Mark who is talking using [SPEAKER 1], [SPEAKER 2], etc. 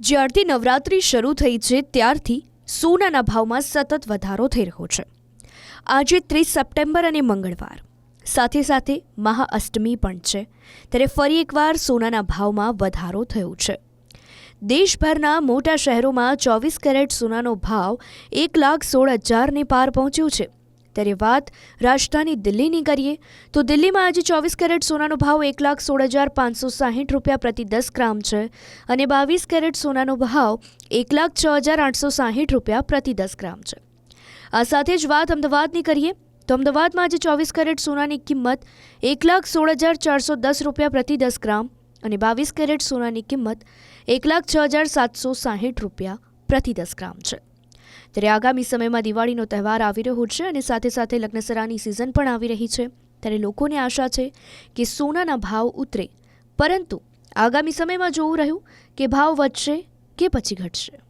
[SPEAKER 1] જ્યારથી નવરાત્રિ શરૂ થઈ છે, ત્યારથી સોનાના ભાવમાં સતત વધારો થઈ રહ્યો છે. આજે ત્રીસ સપ્ટેમ્બર અને મંગળવાર. સાથે સાથે મહાઅષ્ટમી પણ છે, ત્યારે ફરી એકવાર સોનાના ભાવમાં વધારો થયો છે. દેશભરના મોટા શહેરોમાં ચોવીસ કેરેટ સોનાનો ભાવ એક લાખ સોળ હજારને પાર પહોંચ્યો છે. ત્યારે વાત રાજધાની દિલ્હીની કરીએ, તો દિલ્હીમાં આજે ચોવીસ કેરેટ સોનાનો ભાવ એક લાખ સોળ હજાર પાંચસો સાહીઠ રૂપિયા પ્રતિ દસ ગ્રામ છે અને બાવીસ કેરેટ સોનાનો ભાવ એક લાખ છ હજાર આઠસો સાહીઠ રૂપિયા પ્રતિ દસ ગ્રામ છે. આ સાથે જ વાત અમદાવાદની કરીએ, તો અમદાવાદમાં આજે ચોવીસ કેરેટ સોનાની કિંમત એક લાખ સોળ હજાર ચારસો દસ રૂપિયા પ્રતિ દસ ગ્રામ અને બાવીસ કેરેટ સોનાની કિંમત એક લાખ છ હજાર સાતસો સાહીઠ રૂપિયા પ્રતિ દસ ગ્રામ છે. ત્યારે આગામી સમયમાં દિવાળીનો તહેવાર આવી રહ્યો છે અને સાથે સાથે લગ્નસરાની સિઝન પણ આવી રહી છે. ત્યારે લોકોને આશા છે કે સોનાના ભાવ ઉતરે. પરંતુ આગામી સમયમાં જોવું રહ્યું કે ભાવ વધશે કે પછી ઘટશે?